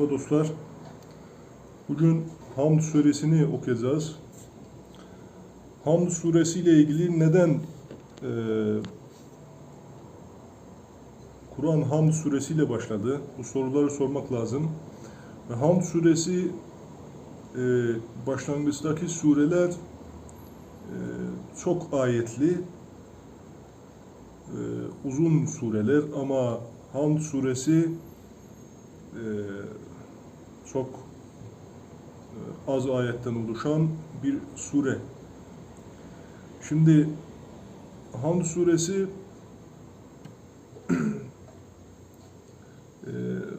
Merhaba dostlar. Bugün Hamd suresini okuyacağız. Hamd suresi ile ilgili neden e, Kur'an Hamd suresi ile başladı? Bu soruları sormak lazım. Ve Hamd suresi e, başlangıçtaki sureler e, çok ayetli, e, uzun sureler ama Hamd suresi e, çok e, az ayetten oluşan bir sure. Şimdi Hamd suresi e,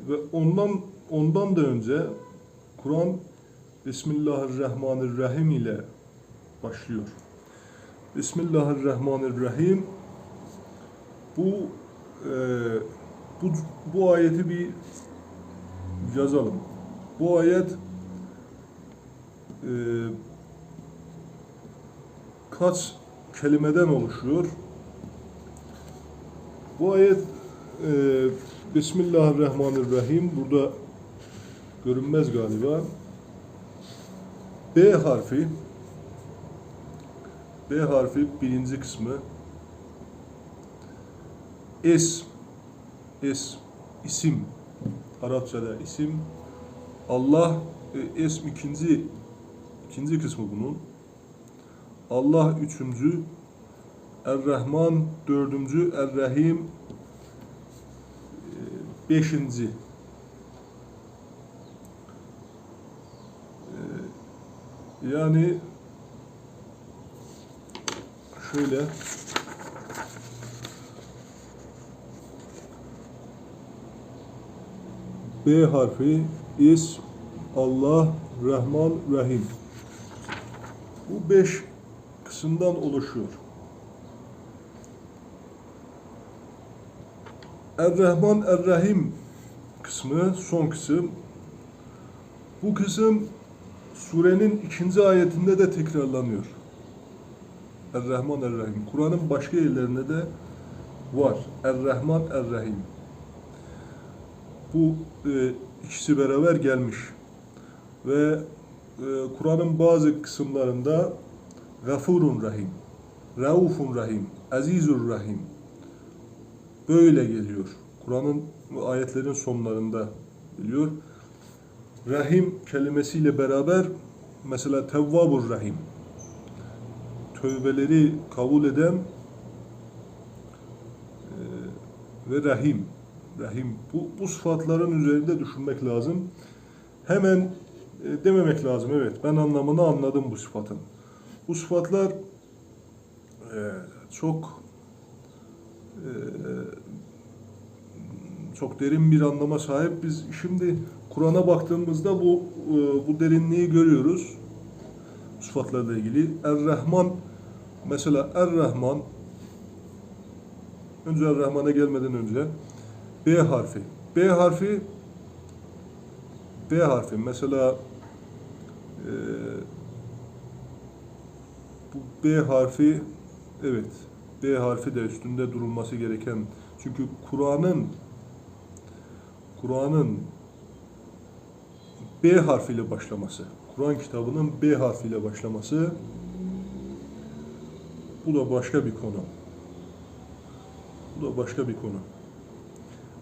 ve ondan ondan da önce Kur'an Bismillahirrahmanirrahim ile başlıyor. Bismillahirrahmanirrahim bu e, bu, bu ayeti bir yazalım. Bu ayet e, kaç kelimeden oluşuyor? Bu ayet e, Bismillahirrahmanirrahim burada görünmez galiba. B harfi B harfi birinci kısmı Es Es isim Arapçada isim Allah e, esm ikinci ikinci kısmı bunun. Allah üçüncü, Er-Rahman dördüncü, Er-Rahim e, beşinci. E, Yani şöyle B harfi is Allah Rahman Rahim. Bu beş kısımdan oluşuyor. Er-Rahman Er-Rahim kısmı son kısım. Bu kısım surenin ikinci ayetinde de tekrarlanıyor. Er-Rahman Er-Rahim. Kur'an'ın başka yerlerinde de var. Er-Rahman Er-Rahim. Bu e, ikisi beraber gelmiş. Ve e, Kur'an'ın bazı kısımlarında Gafurun Rahim, Raufun Rahim, Azizur Rahim böyle geliyor. Kur'an'ın ayetlerin sonlarında geliyor. Rahim kelimesiyle beraber mesela Tevvabur Rahim tövbeleri kabul eden e, ve Rahim Rahim. Bu, bu sıfatların üzerinde düşünmek lazım. Hemen e, dememek lazım. Evet ben anlamını anladım bu sıfatın. Bu sıfatlar e, çok e, çok derin bir anlama sahip. Biz şimdi Kur'an'a baktığımızda bu e, bu derinliği görüyoruz. Sıfatlarla ilgili. Er-Rahman mesela Er-Rahman önce Er-Rahman'a gelmeden önce B harfi. B harfi B harfi mesela e, bu B harfi evet B harfi de üstünde durulması gereken çünkü Kur'an'ın Kur'an'ın B harfiyle başlaması Kur'an kitabının B harfiyle başlaması bu da başka bir konu. Bu da başka bir konu.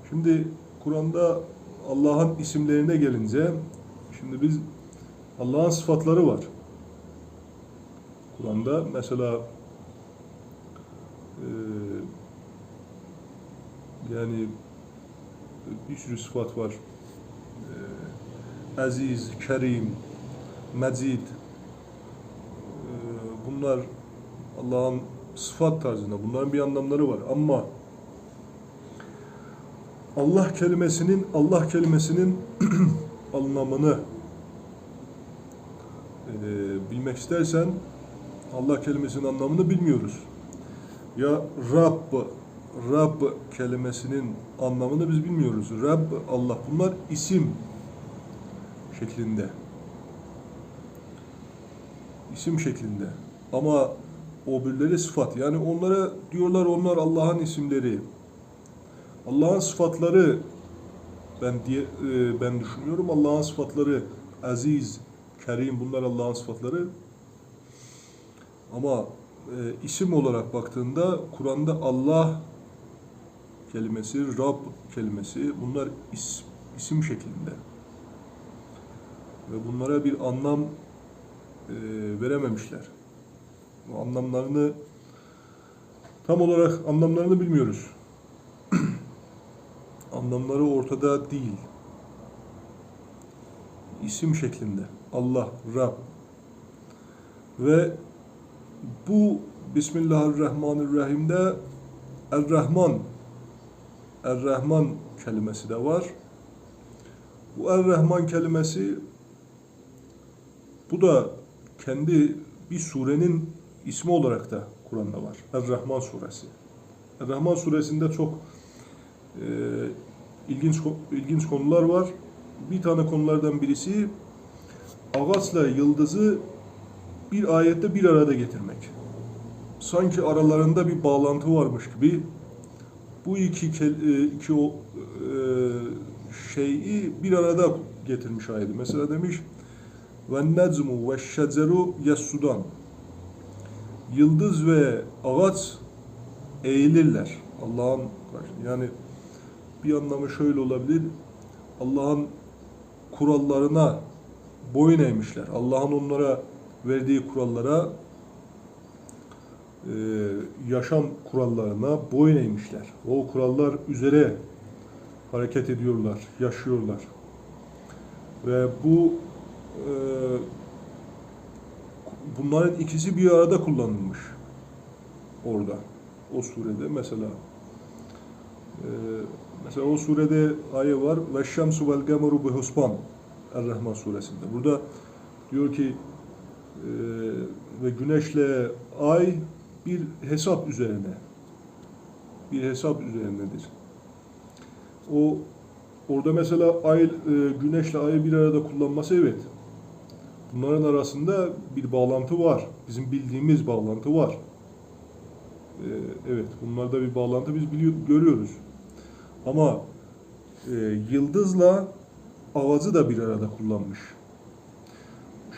Şimdi Kur'an'da Allah'ın isimlerine gelince şimdi biz Allah'ın sıfatları var. Kur'an'da mesela e, yani bir sürü sıfat var. E, aziz, kerim, mecid e, bunlar Allah'ın sıfat tarzında. Bunların bir anlamları var. Ama Allah kelimesinin Allah kelimesinin anlamını e, bilmek istersen Allah kelimesinin anlamını bilmiyoruz. Ya Rabb Rabb kelimesinin anlamını biz bilmiyoruz. Rabb Allah bunlar isim şeklinde. İsim şeklinde. Ama o birileri sıfat. Yani onlara diyorlar onlar Allah'ın isimleri. Allah'ın sıfatları ben diye e, ben düşünüyorum. Allah'ın sıfatları aziz, kerim bunlar Allah'ın sıfatları. Ama e, isim olarak baktığında Kur'an'da Allah kelimesi, Rab kelimesi bunlar is, isim şeklinde. Ve bunlara bir anlam e, verememişler. Bu anlamlarını tam olarak anlamlarını bilmiyoruz. Anlamları ortada değil. İsim şeklinde. Allah, Rab. Ve bu Bismillahirrahmanirrahim'de Er-Rahman Er-Rahman kelimesi de var. Bu Er-Rahman kelimesi bu da kendi bir surenin ismi olarak da Kur'an'da var. Er-Rahman suresi. Er-Rahman suresinde çok e, ilginç ilginç konular var. Bir tane konulardan birisi ağaçla yıldızı bir ayette bir arada getirmek. Sanki aralarında bir bağlantı varmış gibi bu iki e, iki o e, şeyi bir arada getirmiş ayeti. Mesela demiş ve necmu ve şeceru yessudan. Yıldız ve ağaç eğilirler. Allah'ın yani bir anlamı şöyle olabilir. Allah'ın kurallarına boyun eğmişler. Allah'ın onlara verdiği kurallara e, yaşam kurallarına boyun eğmişler. O kurallar üzere hareket ediyorlar, yaşıyorlar. Ve bu e, bunların ikisi bir arada kullanılmış orada. O surede mesela e, mesela o surede ayet var ve şemsu vel kameru bi husban Er-Rahman suresinde. Burada diyor ki e, ve güneşle ay bir hesap üzerine bir hesap üzerinedir. O orada mesela ay e, güneşle ayı bir arada kullanması evet. Bunların arasında bir bağlantı var. Bizim bildiğimiz bağlantı var. E, evet, bunlarda bir bağlantı biz biliyor, görüyoruz. Ama e, yıldızla ağacı da bir arada kullanmış.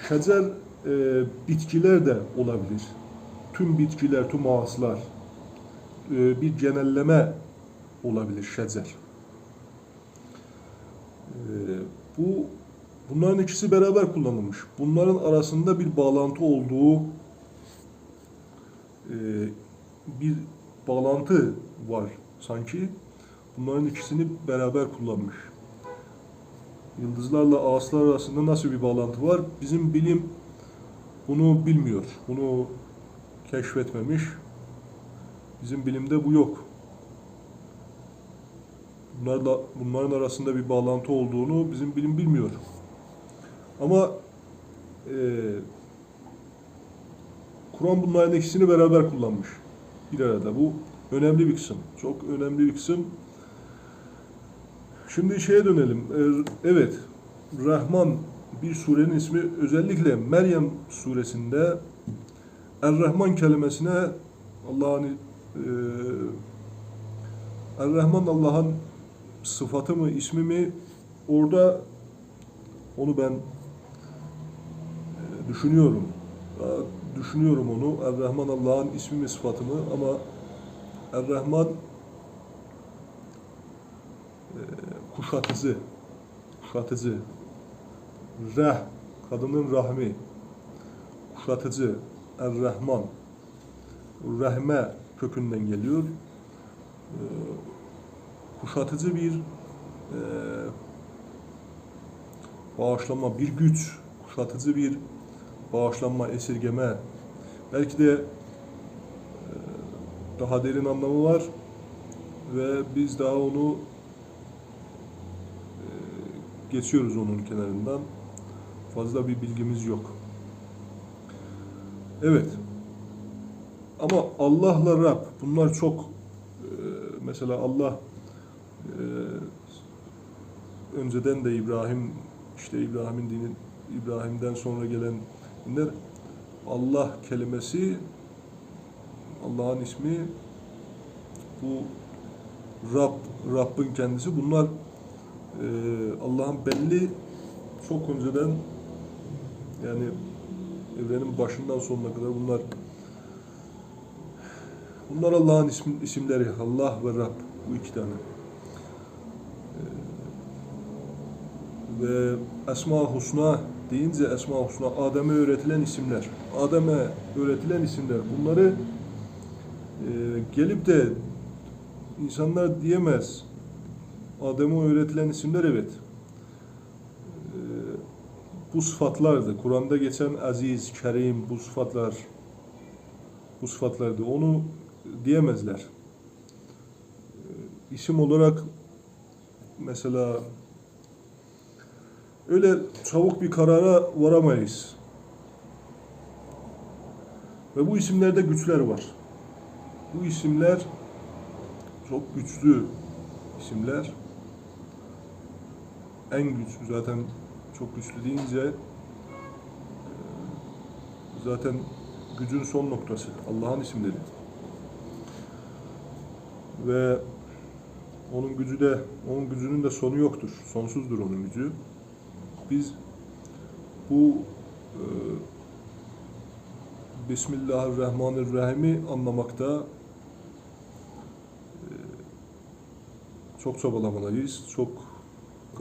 Şecer e, bitkiler de olabilir. Tüm bitkiler, tüm ağaçlar e, bir genelleme olabilir şecer. E, bu bunların ikisi beraber kullanılmış. Bunların arasında bir bağlantı olduğu e, bir bağlantı var sanki. Bunların ikisini beraber kullanmış. Yıldızlarla ağaçlar arasında nasıl bir bağlantı var? Bizim bilim bunu bilmiyor. Bunu keşfetmemiş. Bizim bilimde bu yok. Bunlarla, bunların arasında bir bağlantı olduğunu bizim bilim bilmiyor. Ama e, Kur'an bunların ikisini beraber kullanmış. Bir arada. Bu önemli bir kısım. Çok önemli bir kısım. Şimdi şeye dönelim. Ee, Evet, Rahman bir surenin ismi özellikle Meryem suresinde Er-Rahman kelimesine Allah'ın e, Er-Rahman Allah'ın sıfatı mı, ismi mi? Orada onu ben e, düşünüyorum. Düşünüyorum onu. Er-Rahman Allah'ın ismi mi, sıfatı mı? Ama Er-Rahman kuşatıcı, kuşatıcı, reh, kadının rahmi, kuşatıcı, er-Rahman, rahme kökünden geliyor. Ee, kuşatıcı bir e, bağışlama, bir güç, kuşatıcı bir bağışlanma, esirgeme, belki de e, daha derin anlamı var ve biz daha onu geçiyoruz onun kenarından. Fazla bir bilgimiz yok. Evet. Ama Allah'la Rab bunlar çok e, mesela Allah e, önceden de İbrahim işte İbrahim'in dini İbrahim'den sonra gelen dinler Allah kelimesi Allah'ın ismi bu Rab Rabb'in kendisi bunlar e, Allah'ın belli çok önceden yani evrenin başından sonuna kadar bunlar bunlar Allah'ın isim, isimleri. Allah ve Rab bu iki tane. E, ve Esma Husna deyince Esma Husna Adem'e öğretilen isimler. Adem'e öğretilen isimler. Bunları e, gelip de insanlar diyemez. Adem'e öğretilen isimler evet. E, bu sıfatlardı. Kur'an'da geçen aziz, kerim bu sıfatlar bu sıfatlardı. Onu diyemezler. E, isim olarak mesela öyle çabuk bir karara varamayız. Ve bu isimlerde güçler var. Bu isimler çok güçlü isimler. En güçlü zaten çok güçlü deyince e, zaten gücün son noktası. Allah'ın isimleri. Ve onun gücü de onun gücünün de sonu yoktur. Sonsuzdur onun gücü. Biz bu e, Bismillahirrahmanirrahim'i anlamakta e, çok çabalamalıyız, çok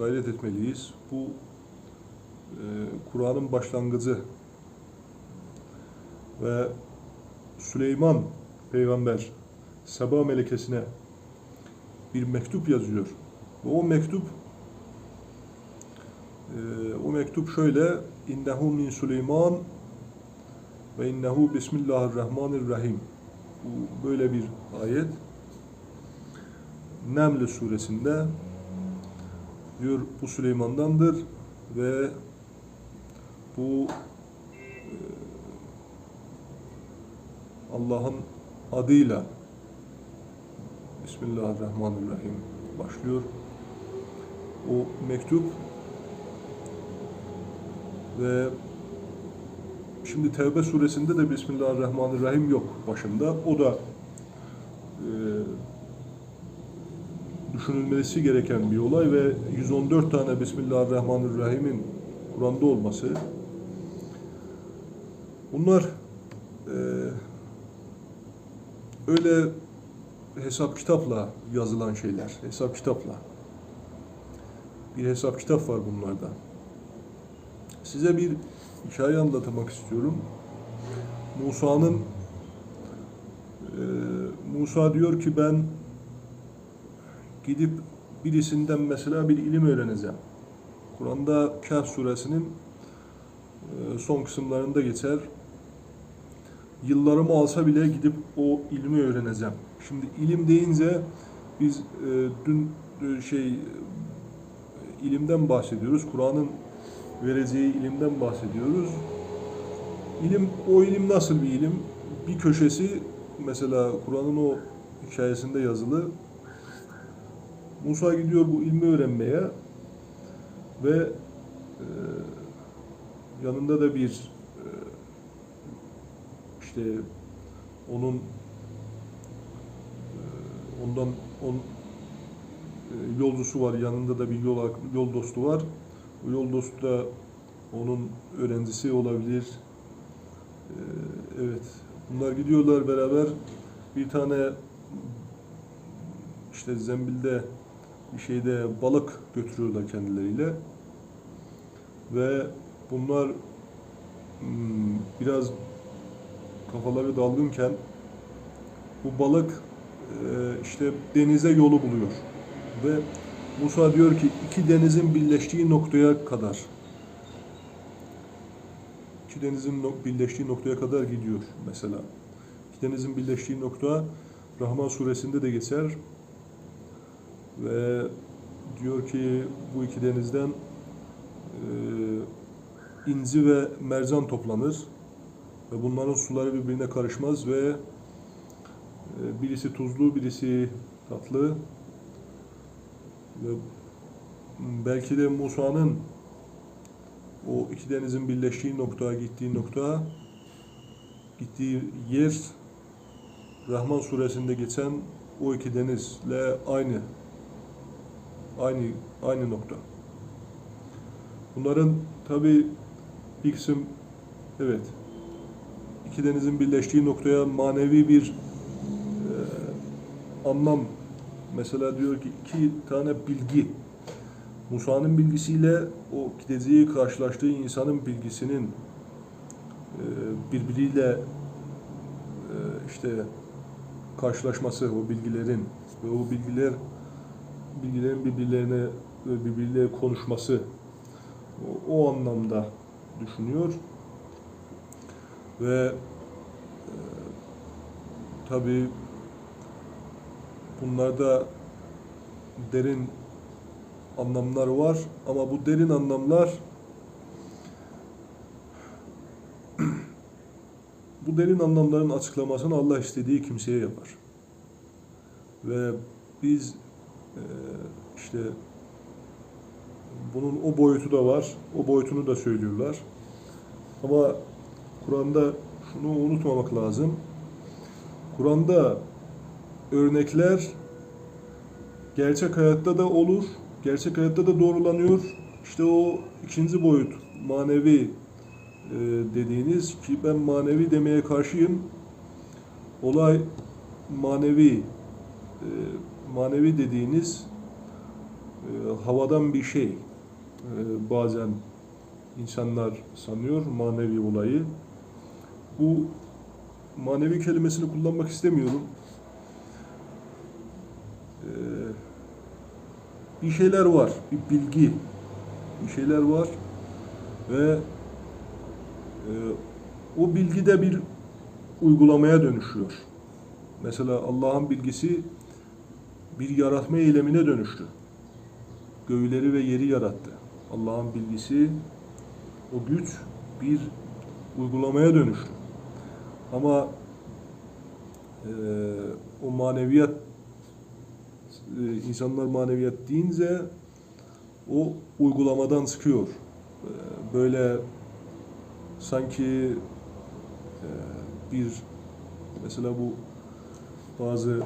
gayret etmeliyiz. Bu e, Kur'an'ın başlangıcı ve Süleyman peygamber Seba melekesine bir mektup yazıyor. Ve o mektup e, o mektup şöyle innehu min Süleyman ve innehu bismillahirrahmanirrahim. Bu böyle bir ayet. Neml suresinde diyor bu Süleyman'dandır ve bu e, Allah'ın adıyla Bismillahirrahmanirrahim başlıyor. O mektup ve şimdi Tevbe suresinde de Bismillahirrahmanirrahim yok başında. O da e, düşünülmesi gereken bir olay ve 114 tane Bismillahirrahmanirrahim'in Kur'an'da olması bunlar e, öyle hesap kitapla yazılan şeyler. Hesap kitapla. Bir hesap kitap var bunlarda. Size bir hikaye anlatmak istiyorum. Musa'nın e, Musa diyor ki ben gidip birisinden mesela bir ilim öğreneceğim. Kur'an'da Kehf suresinin e, son kısımlarında geçer. Yıllarımı alsa bile gidip o ilmi öğreneceğim. Şimdi ilim deyince biz e, dün e, şey ilimden bahsediyoruz. Kur'an'ın vereceği ilimden bahsediyoruz. İlim, o ilim nasıl bir ilim? Bir köşesi mesela Kur'an'ın o hikayesinde yazılı. Musa gidiyor bu ilmi öğrenmeye ve e, yanında da bir e, işte onun e, ondan on e, yolcusu var yanında da bir yol yol dostu var. Bu yol dostu da onun öğrencisi olabilir. E, evet. Bunlar gidiyorlar beraber. Bir tane işte zembilde şeyde balık götürüyorlar kendileriyle. Ve bunlar hmm, biraz kafaları dalgınken bu balık e, işte denize yolu buluyor. Ve Musa diyor ki iki denizin birleştiği noktaya kadar iki denizin birleştiği noktaya kadar gidiyor mesela. İki denizin birleştiği nokta Rahman suresinde de geçer ve diyor ki bu iki denizden e, inci ve mercan toplanır ve bunların suları birbirine karışmaz ve e, birisi tuzlu, birisi tatlı ve belki de Musa'nın o iki denizin birleştiği noktaya gittiği nokta gittiği yer Rahman suresinde geçen o iki denizle aynı Aynı aynı nokta. Bunların tabi bir kısım evet iki denizin birleştiği noktaya manevi bir e, anlam mesela diyor ki iki tane bilgi Musa'nın bilgisiyle o gideceği karşılaştığı insanın bilgisinin e, birbiriyle e, işte karşılaşması o bilgilerin ve o bilgiler bilgilerin birbirlerine ve birbiriyle konuşması o, anlamda düşünüyor ve e, tabi bunlarda derin anlamlar var ama bu derin anlamlar bu derin anlamların açıklamasını Allah istediği kimseye yapar. Ve biz e, işte bunun o boyutu da var. O boyutunu da söylüyorlar. Ama Kur'an'da şunu unutmamak lazım. Kur'an'da örnekler gerçek hayatta da olur, gerçek hayatta da doğrulanıyor. İşte o ikinci boyut, manevi e, dediğiniz ki ben manevi demeye karşıyım. Olay manevi, e, manevi dediğiniz e, havadan bir şey. E, bazen insanlar sanıyor manevi olayı. Bu manevi kelimesini kullanmak istemiyorum. E, bir şeyler var, bir bilgi, bir şeyler var ve e, o bilgi de bir uygulamaya dönüşüyor. Mesela Allah'ın bilgisi bir yaratma eylemine dönüştü. Göğleri ve yeri yarattı. Allah'ın bilgisi, o güç bir uygulamaya dönüştü. Ama e, o maneviyat e, insanlar maneviyat deyince o uygulamadan çıkıyor. E, böyle sanki e, bir mesela bu bazı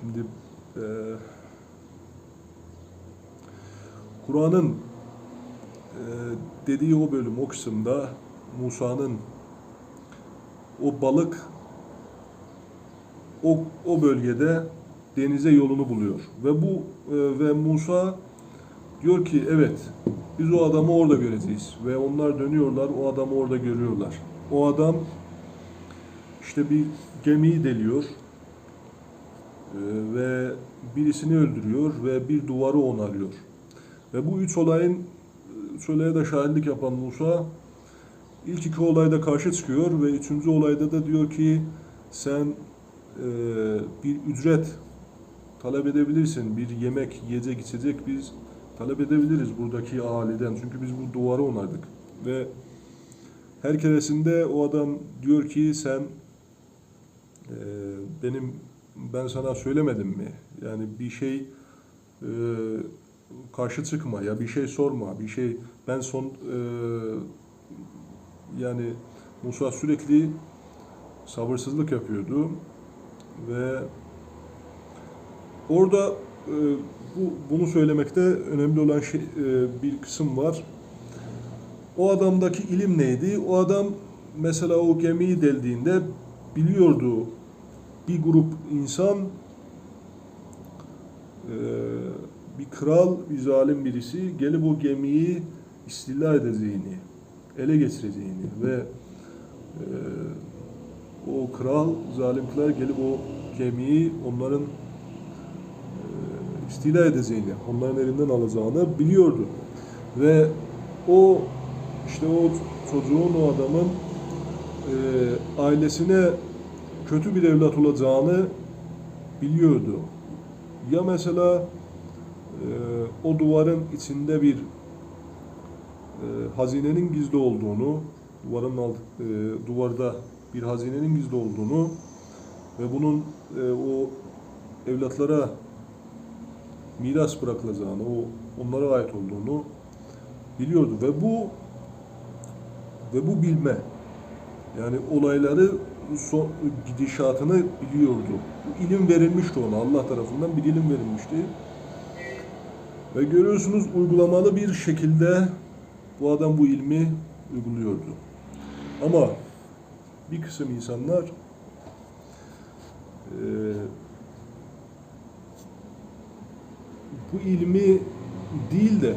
şimdi e, Kur'an'ın e, dediği o bölüm o kısımda Musa'nın o balık o, o bölgede denize yolunu buluyor. Ve bu e, ve Musa diyor ki evet biz o adamı orada göreceğiz. Ve onlar dönüyorlar o adamı orada görüyorlar. O adam işte bir gemiyi deliyor ve birisini öldürüyor ve bir duvarı onarıyor. Ve bu üç olayın üç olaya da şahitlik yapan Musa ilk iki olayda karşı çıkıyor ve üçüncü olayda da diyor ki sen e, bir ücret talep edebilirsin. Bir yemek, yiyecek, içecek biz talep edebiliriz buradaki ahaliden. Çünkü biz bu duvarı onardık. Ve her keresinde o adam diyor ki sen e, benim ben sana söylemedim mi? Yani bir şey e, karşı çıkma ya bir şey sorma. Bir şey ben son e, yani Musa sürekli sabırsızlık yapıyordu ve orada e, bu bunu söylemekte önemli olan şey e, bir kısım var. O adamdaki ilim neydi? O adam mesela o gemiyi deldiğinde biliyordu bir grup insan e, bir kral, bir zalim birisi gelip o gemiyi istila edeceğini, ele geçireceğini ve e, o kral, zalimler gelip o gemiyi onların e, istila edeceğini, onların elinden alacağını biliyordu. Ve o işte o çocuğun, o adamın e, ailesine kötü bir evlat olacağını biliyordu. Ya mesela e, o duvarın içinde bir e, hazinenin gizli olduğunu, duvarın alt, e, duvarda bir hazinenin gizli olduğunu ve bunun e, o evlatlara miras bırakılacağını, o onlara ait olduğunu biliyordu ve bu ve bu bilme yani olayları son, gidişatını biliyordu. Bu ilim verilmişti ona. Allah tarafından bir ilim verilmişti. Ve görüyorsunuz uygulamalı bir şekilde bu adam bu ilmi uyguluyordu. Ama bir kısım insanlar eee, bu ilmi değil de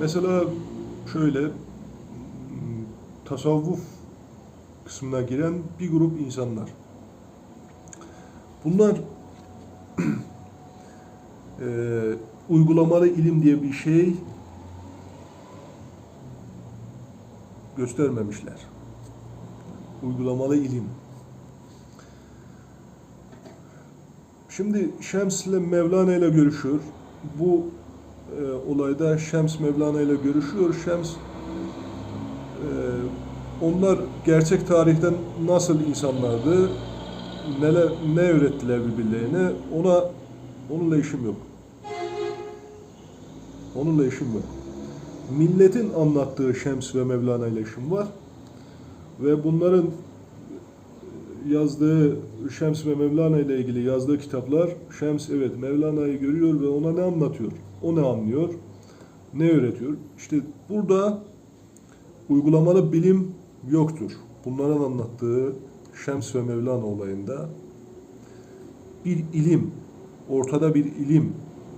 mesela şöyle tasavvuf kısmına giren bir grup insanlar. Bunlar eee, uygulamalı ilim diye bir şey göstermemişler. Uygulamalı ilim. Şimdi Şems ile Mevlana ile görüşüyor. Bu e, olayda Şems Mevlana ile görüşüyor. Şems e, onlar gerçek tarihten nasıl insanlardı, neler ne öğrettiler birbirlerine ona onunla işim yok. Onunla işim yok. Milletin anlattığı Şems ve Mevlana ile işim var. Ve bunların yazdığı Şems ve Mevlana ile ilgili yazdığı kitaplar Şems evet Mevlana'yı görüyor ve ona ne anlatıyor? O ne anlıyor? Ne öğretiyor? İşte burada uygulamalı bilim yoktur. Bunların anlattığı Şems ve Mevlana olayında bir ilim, ortada bir ilim,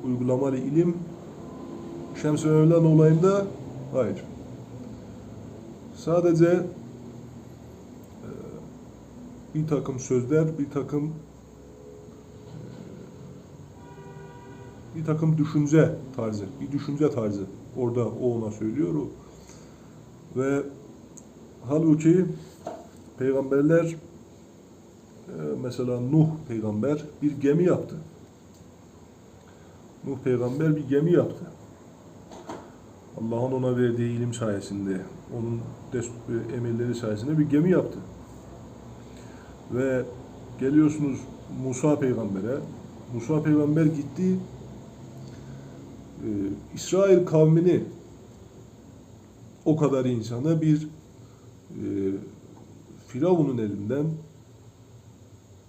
uygulamalı ilim Şems ve Mevlana olayında hayır. Sadece e, bir takım sözler, bir takım e, bir takım düşünce tarzı, bir düşünce tarzı. Orada o ona söylüyor. Ve halbuki peygamberler e, mesela Nuh peygamber bir gemi yaptı. Nuh peygamber bir gemi yaptı. Allah'ın ona verdiği ilim sayesinde, onun dest- emirleri sayesinde bir gemi yaptı. Ve geliyorsunuz Musa peygambere. Musa peygamber gitti. e, İsrail kavmini o kadar insanı bir e, Firavun'un elinden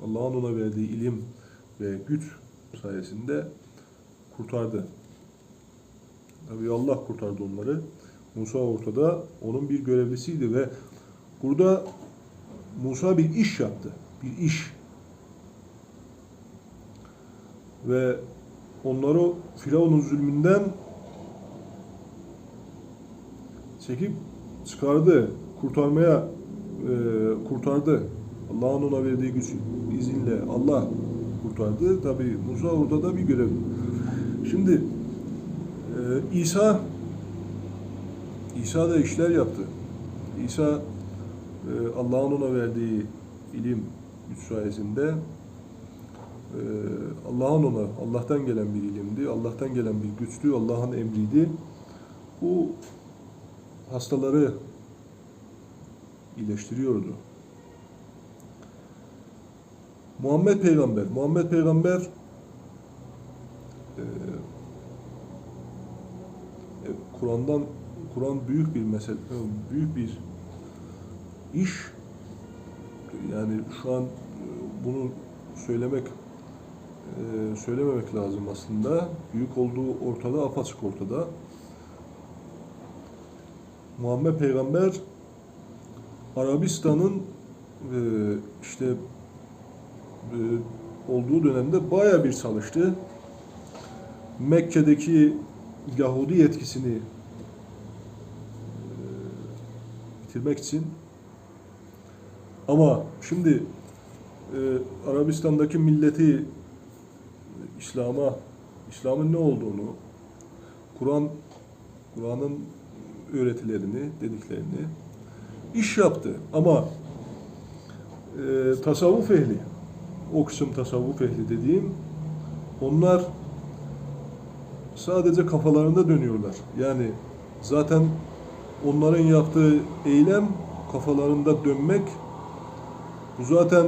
Allah'ın ona verdiği ilim ve güç sayesinde kurtardı. Tabii Allah kurtardı onları. Musa ortada onun bir görevlisiydi ve burada Musa bir iş yaptı. Bir iş. Ve onları Firavun'un zulmünden çekip çıkardı. Kurtarmaya e, kurtardı. Allah'ın ona verdiği güç izinle Allah kurtardı. Tabi Musa ortada bir görev. Şimdi e, İsa İsa da işler yaptı. İsa e, Allah'ın ona verdiği ilim güç sayesinde e, Allah'ın ona Allah'tan gelen bir ilimdi. Allah'tan gelen bir güçtü. Allah'ın emriydi. Bu hastaları iyileştiriyordu. Muhammed Peygamber, Muhammed Peygamber e, e, Kur'an'dan Kur'an büyük bir mesele, e, büyük bir iş. Yani şu an e, bunu söylemek söylememek lazım aslında. Büyük olduğu ortada, apaçık ortada. Muhammed Peygamber Arabistan'ın e, işte e, olduğu dönemde baya bir çalıştı. Mekke'deki Yahudi yetkisini e, bitirmek için ama şimdi e, Arabistan'daki milleti İslam'a İslam'ın ne olduğunu Kur'an Kur'an'ın öğretilerini, dediklerini iş yaptı. Ama e, tasavvuf ehli, o kısım tasavvuf ehli dediğim, onlar sadece kafalarında dönüyorlar. Yani zaten onların yaptığı eylem kafalarında dönmek, bu zaten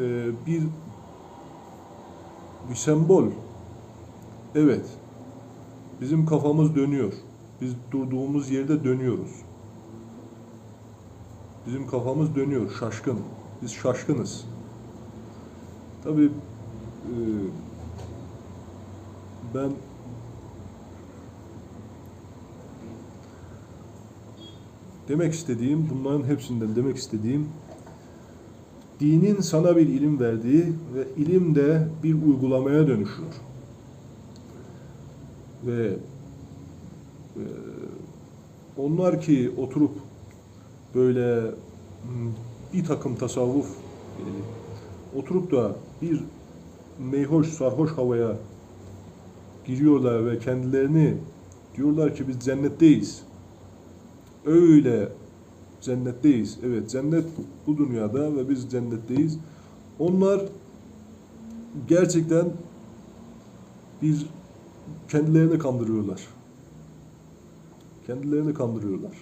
e, bir bir sembol. Evet, bizim kafamız dönüyor. Biz durduğumuz yerde dönüyoruz. Bizim kafamız dönüyor, şaşkın. Biz şaşkınız. Tabii e, ben demek istediğim, bunların hepsinden demek istediğim dinin sana bir ilim verdiği ve ilim de bir uygulamaya dönüşüyor. Ve e, onlar ki oturup böyle hmm, bir takım tasavvuf e, oturup da bir meyhoş, sarhoş havaya giriyorlar ve kendilerini diyorlar ki biz cennetteyiz. Öyle cennetteyiz. Evet cennet bu dünyada ve biz cennetteyiz. Onlar gerçekten bir kendilerini kandırıyorlar. Kendilerini kandırıyorlar.